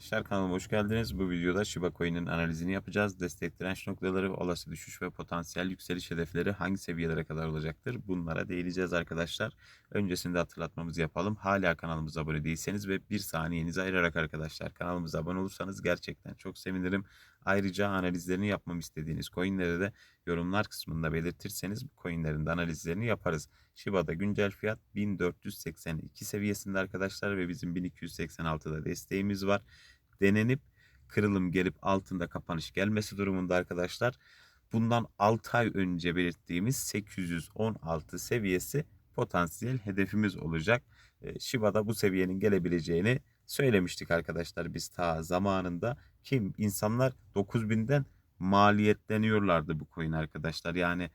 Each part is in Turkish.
Arkadaşlar kanalıma hoş geldiniz. Bu videoda Shiba Coin'in analizini yapacağız. Destek direnç noktaları, olası düşüş ve potansiyel yükseliş hedefleri hangi seviyelere kadar olacaktır? Bunlara değineceğiz arkadaşlar. Öncesinde hatırlatmamızı yapalım. Hala kanalımıza abone değilseniz ve bir saniyenizi ayırarak arkadaşlar kanalımıza abone olursanız gerçekten çok sevinirim. Ayrıca analizlerini yapmamı istediğiniz coinleri de yorumlar kısmında belirtirseniz bu coinlerin de analizlerini yaparız. Shiba'da güncel fiyat 1482 seviyesinde arkadaşlar ve bizim 1286'da desteğimiz var. Denenip kırılım gelip altında kapanış gelmesi durumunda arkadaşlar bundan 6 ay önce belirttiğimiz 816 seviyesi potansiyel hedefimiz olacak. E, Shiba'da bu seviyenin gelebileceğini söylemiştik arkadaşlar biz ta zamanında. Kim insanlar 9000'den maliyetleniyorlardı bu coin arkadaşlar. Yani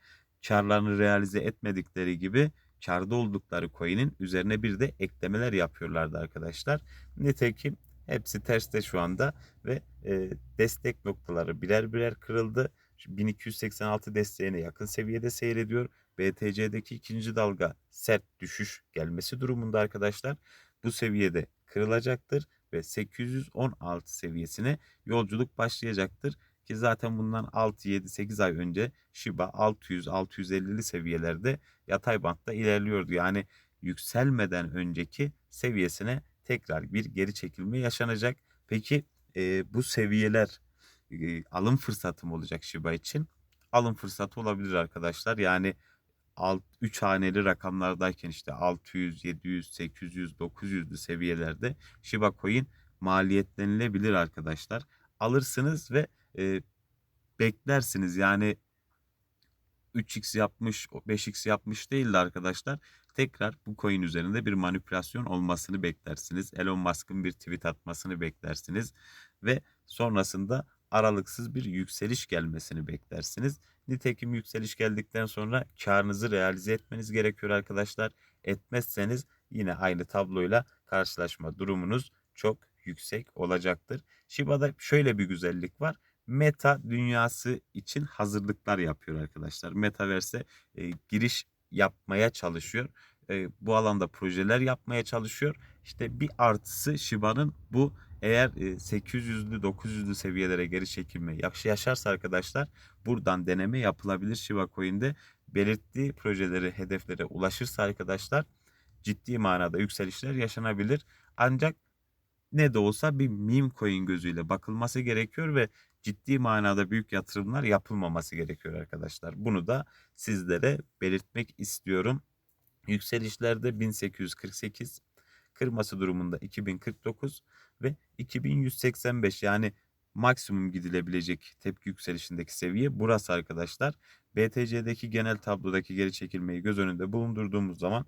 karlarını realize etmedikleri gibi karda oldukları coin'in üzerine bir de eklemeler yapıyorlardı arkadaşlar. Nitekim hepsi terste şu anda ve e, destek noktaları birer birer kırıldı. Şu 1286 desteğine yakın seviyede seyrediyor. BTC'deki ikinci dalga sert düşüş gelmesi durumunda arkadaşlar bu seviyede kırılacaktır ve 816 seviyesine yolculuk başlayacaktır. Ki zaten bundan 6, 7, 8 ay önce Shiba 600-650'li seviyelerde yatay bantta ilerliyordu. Yani yükselmeden önceki seviyesine tekrar bir geri çekilme yaşanacak. Peki e, bu seviyeler e, alım fırsatı mı olacak Shiba için? Alım fırsatı olabilir arkadaşlar. Yani alt 3 haneli rakamlardayken işte 600, 700, 800, 900'lü seviyelerde Shiba Coin maliyetlenilebilir arkadaşlar. Alırsınız ve e, beklersiniz. Yani 3x yapmış, 5x yapmış değil de arkadaşlar tekrar bu coin üzerinde bir manipülasyon olmasını beklersiniz. Elon Musk'ın bir tweet atmasını beklersiniz ve sonrasında aralıksız bir yükseliş gelmesini beklersiniz. Nitekim yükseliş geldikten sonra karınızı realize etmeniz gerekiyor arkadaşlar. Etmezseniz yine aynı tabloyla karşılaşma durumunuz çok yüksek olacaktır. Shiba'da şöyle bir güzellik var. Meta dünyası için hazırlıklar yapıyor arkadaşlar. Metaverse e, giriş yapmaya çalışıyor. E, bu alanda projeler yapmaya çalışıyor. İşte bir artısı Shiba'nın bu eğer 800'lü 900'lü seviyelere geri çekilme yaşarsa arkadaşlar buradan deneme yapılabilir Shiba Coin'de. Belirttiği projeleri, hedeflere ulaşırsa arkadaşlar ciddi manada yükselişler yaşanabilir. Ancak ne de olsa bir meme coin gözüyle bakılması gerekiyor ve ciddi manada büyük yatırımlar yapılmaması gerekiyor arkadaşlar. Bunu da sizlere belirtmek istiyorum. Yükselişlerde 1848, kırması durumunda 2049 ve 2185 yani maksimum gidilebilecek tepki yükselişindeki seviye burası arkadaşlar. BTC'deki genel tablodaki geri çekilmeyi göz önünde bulundurduğumuz zaman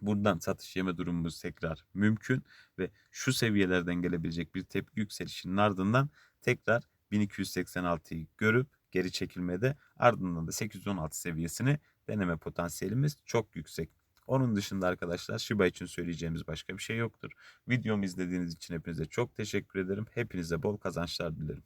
buradan satış yeme durumumuz tekrar mümkün ve şu seviyelerden gelebilecek bir tepki yükselişinin ardından tekrar 1286'yı görüp geri çekilmede ardından da 816 seviyesini deneme potansiyelimiz çok yüksek. Onun dışında arkadaşlar Shiba için söyleyeceğimiz başka bir şey yoktur. Videomu izlediğiniz için hepinize çok teşekkür ederim. Hepinize bol kazançlar dilerim.